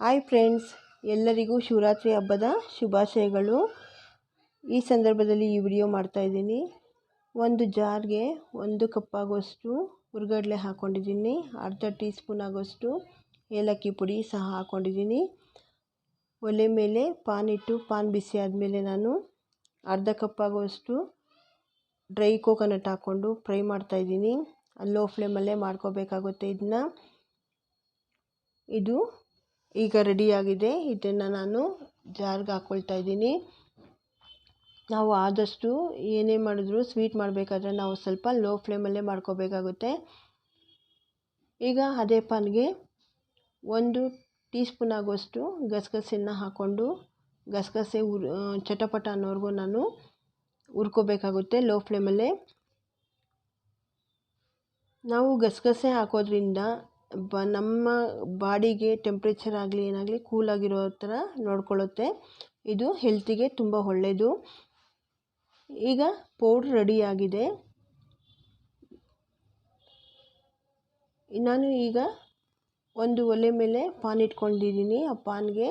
Hi friends ಎಲ್ಲರಿಗೂ ಶಿವರಾತ್ರಿ ಹಬ್ಬದ ಶುಭಾಶಯಗಳು. ಈ ಸಂದರ್ಭದಲ್ಲಿ ಈ ವಿಡಿಯೋ ಮಾಡ್ತಾಯಿದ್ದೀನಿ ಒಂದು ಜಾರ್ಗೆ ಒಂದು ಕಪ್ಪಾಗುವಷ್ಟು ಹುರ್ಗಡ್ಲೆ ಹಾಕ್ಕೊಂಡಿದ್ದೀನಿ ಅರ್ಧ ಟೀ ಸ್ಪೂನ್ ಆಗೋಷ್ಟು ಏಲಕ್ಕಿ ಪುಡಿ ಸಹ ಹಾಕ್ಕೊಂಡಿದ್ದೀನಿ ಒಲೆ ಮೇಲೆ ಪಾನ್ ಇಟ್ಟು ಪಾನ್ ಬಿಸಿ ಆದಮೇಲೆ ನಾನು ಅರ್ಧ ಕಪ್ಪಾಗುವಷ್ಟು ಡ್ರೈ ಕೋಕೋನಟ್ ಹಾಕ್ಕೊಂಡು ಫ್ರೈ ಮಾಡ್ತಾಯಿದ್ದೀನಿ ಲೋ ಫ್ಲೇಮಲ್ಲೇ ಮಾಡ್ಕೋಬೇಕಾಗುತ್ತೆ ಇದನ್ನ. ಇದು ಈಗ ರೆಡಿಯಾಗಿದೆ ಇದನ್ನು ನಾನು ಜಾರ್ಗೆ ಹಾಕ್ಕೊಳ್ತಾ ಇದ್ದೀನಿ. ನಾವು ಆದಷ್ಟು ಏನೇ ಮಾಡಿದ್ರು ಸ್ವೀಟ್ ಮಾಡಬೇಕಾದ್ರೆ ನಾವು ಸ್ವಲ್ಪ ಲೋ ಫ್ಲೇಮಲ್ಲೇ ಮಾಡ್ಕೋಬೇಕಾಗುತ್ತೆ. ಈಗ ಅದೇ ಪಾನ್ಗೆ ಒಂದು ಟೀ ಸ್ಪೂನ್ ಆಗುವಷ್ಟು ಗಸಗಸೆನ ಹಾಕ್ಕೊಂಡು ಗಸಗಸೆ ಉರ್ ಚಟಪಟ ಅನ್ನೋವರೆಗೂ ನಾನು ಹುರ್ಕೋಬೇಕಾಗುತ್ತೆ ಲೋ ಫ್ಲೇಮಲ್ಲೇ ನಾವು ಗಸಗಸೆ ಹಾಕೋದ್ರಿಂದ ಬ, ನಮ್ಮ ಬಾಡಿಗೆ ಟೆಂಪ್ರೇಚರ್ ಆಗಲಿ ಏನಾಗಲಿ ಕೂಲಾಗಿರೋ ಥರ ನೋಡ್ಕೊಳ್ಳುತ್ತೆ. ಇದು ಹೆಲ್ತಿಗೆ ತುಂಬ ಒಳ್ಳೆಯದು ಈಗ ಪೌಡ್ರ್ ರೆಡಿಯಾಗಿದೆ ನಾನು ಈಗ ಒಂದು ಒಲೆ ಮೇಲೆ ಪಾನ್ ಇಟ್ಕೊಂಡಿದ್ದೀನಿ. ಆ ಪಾನ್ಗೆ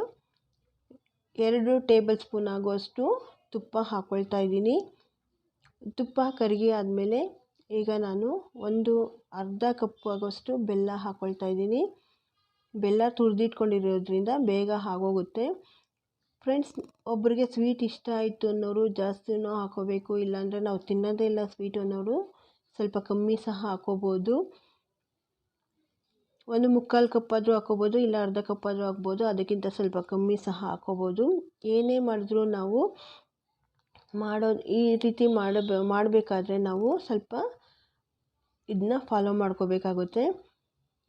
ಎರಡು ಟೇಬಲ್ ಸ್ಪೂನ್ ಆಗುವಷ್ಟು ತುಪ್ಪ ಹಾಕ್ಕೊಳ್ತಾ ಇದ್ದೀನಿ. ತುಪ್ಪ ಕರಗಿ ಆದಮೇಲೆ ಈಗ ನಾನು ಒಂದು ಅರ್ಧ ಕಪ್ ಆಗೋಷ್ಟು ಬೆಲ್ಲ ಹಾಕ್ಕೊಳ್ತಾ ಇದ್ದೀನಿ. ಬೆಲ್ಲ ತುರಿದಿಟ್ಕೊಂಡಿರೋದ್ರಿಂದ ಬೇಗ ಆಗೋಗುತ್ತೆ. ಫ್ರೆಂಡ್ಸ್ ಒಬ್ಬರಿಗೆ ಸ್ವೀಟ್ ಇಷ್ಟ ಆಯಿತು ಅನ್ನೋರು ಜಾಸ್ತಿನೂ ಹಾಕೋಬೇಕು. ಇಲ್ಲಾಂದರೆ ನಾವು ತಿನ್ನೋದೇ ಇಲ್ಲ ಸ್ವೀಟ್ ಅನ್ನೋರು ಸ್ವಲ್ಪ ಕಮ್ಮಿ ಸಹ ಹಾಕೋಬೋದು. ಒಂದು ಮುಕ್ಕಾಲು ಕಪ್ಪಾದರೂ ಹಾಕೋಬೋದು, ಇಲ್ಲ ಅರ್ಧ ಕಪ್ಪಾದರೂ ಹಾಕ್ಬೋದು. ಅದಕ್ಕಿಂತ ಸ್ವಲ್ಪ ಕಮ್ಮಿ ಸಹ ಹಾಕೋಬೋದು. ಏನೇ ಮಾಡಿದ್ರೂ ನಾವು ಮಾಡೋದು ಈ ರೀತಿ ಮಾಡಬ, ಮಾಡಬೇಕಾದ್ರೆ ನಾವು ಸ್ವಲ್ಪ ಇದನ್ನ ಫಾಲೋ ಮಾಡ್ಕೋಬೇಕಾಗುತ್ತೆ.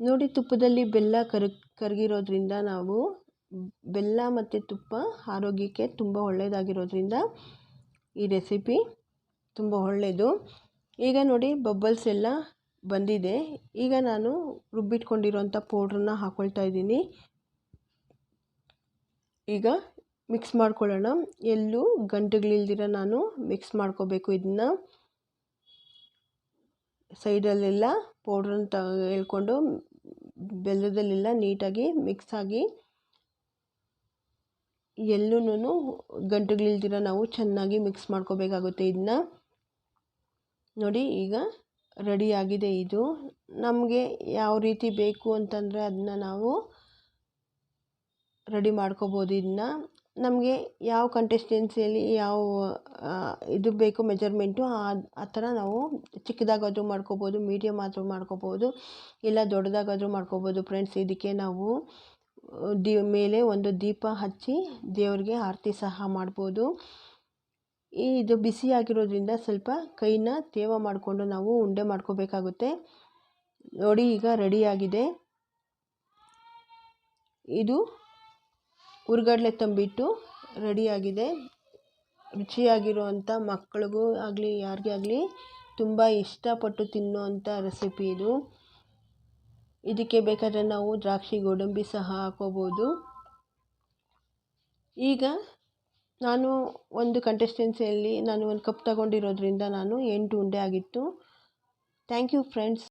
ನೋಡಿ ತುಪ್ಪದಲ್ಲಿ ಬೆಲ್ಲ ಕರಗ್ ಕರಗಿರೋದ್ರಿಂದ ನಾವು ಬೆಲ್ಲ ಮತ್ತು ತುಪ್ಪ ಆರೋಗ್ಯಕ್ಕೆ ತುಂಬ ಒಳ್ಳೆಯದಾಗಿರೋದ್ರಿಂದ ಈ ರೆಸಿಪಿ ತುಂಬ ಒಳ್ಳೆಯದು ಈಗ ನೋಡಿ ಬಬ್ಬಲ್ಸ್ ಎಲ್ಲ ಬಂದಿದೆ. ಈಗ ನಾನು ರುಬ್ಬಿಟ್ಕೊಂಡಿರೋಂಥ ಪೌಡ್ರನ್ನ ಹಾಕ್ಕೊಳ್ತಾ ಇದ್ದೀನಿ. ಈಗ ಮಿಕ್ಸ್ ಮಾಡ್ಕೊಳ್ಳೋಣ. ಎಲ್ಲೂ ಗಂಟುಗಳಿಲ್ದಿರ ನಾನು ಮಿಕ್ಸ್ ಮಾಡ್ಕೋಬೇಕು ಇದನ್ನ ಸೈಡಲ್ಲೆಲ್ಲ ಪೌಡ್ರನ್ನ ತ ಹೇಳ್ಕೊಂಡು ಬೆಲ್ಲದಲ್ಲೆಲ್ಲ ನೀಟಾಗಿ ಮಿಕ್ಸ್ ಆಗಿ ಎಲ್ಲೂ ಗಂಟುಗಳಿಲ್ದಿರ ನಾವು ಚೆನ್ನಾಗಿ ಮಿಕ್ಸ್ ಮಾಡ್ಕೋಬೇಕಾಗುತ್ತೆ ಇದನ್ನ ನೋಡಿ ಈಗ ರೆಡಿಯಾಗಿದೆ ಇದು. ನಮಗೆ ಯಾವ ರೀತಿ ಬೇಕು ಅಂತಂದರೆ ಅದನ್ನ ನಾವು ರೆಡಿ ಮಾಡ್ಕೋಬೋದು ಇದನ್ನ ನಮಗೆ ಯಾವ ಕಂಟೆಸ್ಟೆನ್ಸಿಯಲ್ಲಿ ಯಾವ ಇದು ಬೇಕು ಮೆಜರ್ಮೆಂಟು ಆ ಥರ ನಾವು ಚಿಕ್ಕದಾಗಾದರೂ ಮಾಡ್ಕೋಬೋದು ಮೀಡಿಯಮ್ ಆದರೂ ಮಾಡ್ಕೋಬೋದು, ಇಲ್ಲ ದೊಡ್ಡದಾಗಾದರೂ ಮಾಡ್ಕೋಬೋದು ಫ್ರೆಂಡ್ಸ್ ಇದಕ್ಕೆ ನಾವು, ದಿ, ಮೇಲೆ ಒಂದು ದೀಪ ಹಚ್ಚಿ ದೇವರಿಗೆ ಆರತಿ ಸಹ ಮಾಡ್ಬೋದು. ಈ, ಇದು ಬಿಸಿಯಾಗಿರೋದ್ರಿಂದ ಸ್ವಲ್ಪ ಕೈನ ತೇವ ಮಾಡಿಕೊಂಡು ನಾವು ಉಂಡೆ ಮಾಡ್ಕೋಬೇಕಾಗುತ್ತೆ. ನೋಡಿ, ಈಗ ರೆಡಿಯಾಗಿದೆ ಇದು ಹುರ್ಗಡ್ಲೆ ತಂಬಿಟ್ಟು ರೆಡಿಯಾಗಿದೆ ರುಚಿಯಾಗಿರುವಂಥ ಮಕ್ಕಳಿಗೂ ಆಗಲಿ, ಯಾರಿಗೇ ಆಗಲಿ ತುಂಬ ಇಷ್ಟಪಟ್ಟು ತಿನ್ನುವಂಥ ರೆಸಿಪಿ ಇದು. ಇದಕ್ಕೆ ಬೇಕಾದರೆ ನಾವು ದ್ರಾಕ್ಷಿ ಗೋಡಂಬಿ ಸಹ ಹಾಕೋಬೋದು. ಈಗ ನಾನು ಒಂದು ಕಂಟೆಸ್ಟೆನ್ಸಿಯಲ್ಲಿ ನಾನು ಒಂದು ಕಪ್ ತಗೊಂಡಿರೋದ್ರಿಂದ ನಾನು ಎಂಟು ಉಂಡೆ ಆಗಿತ್ತು. Thank you friends.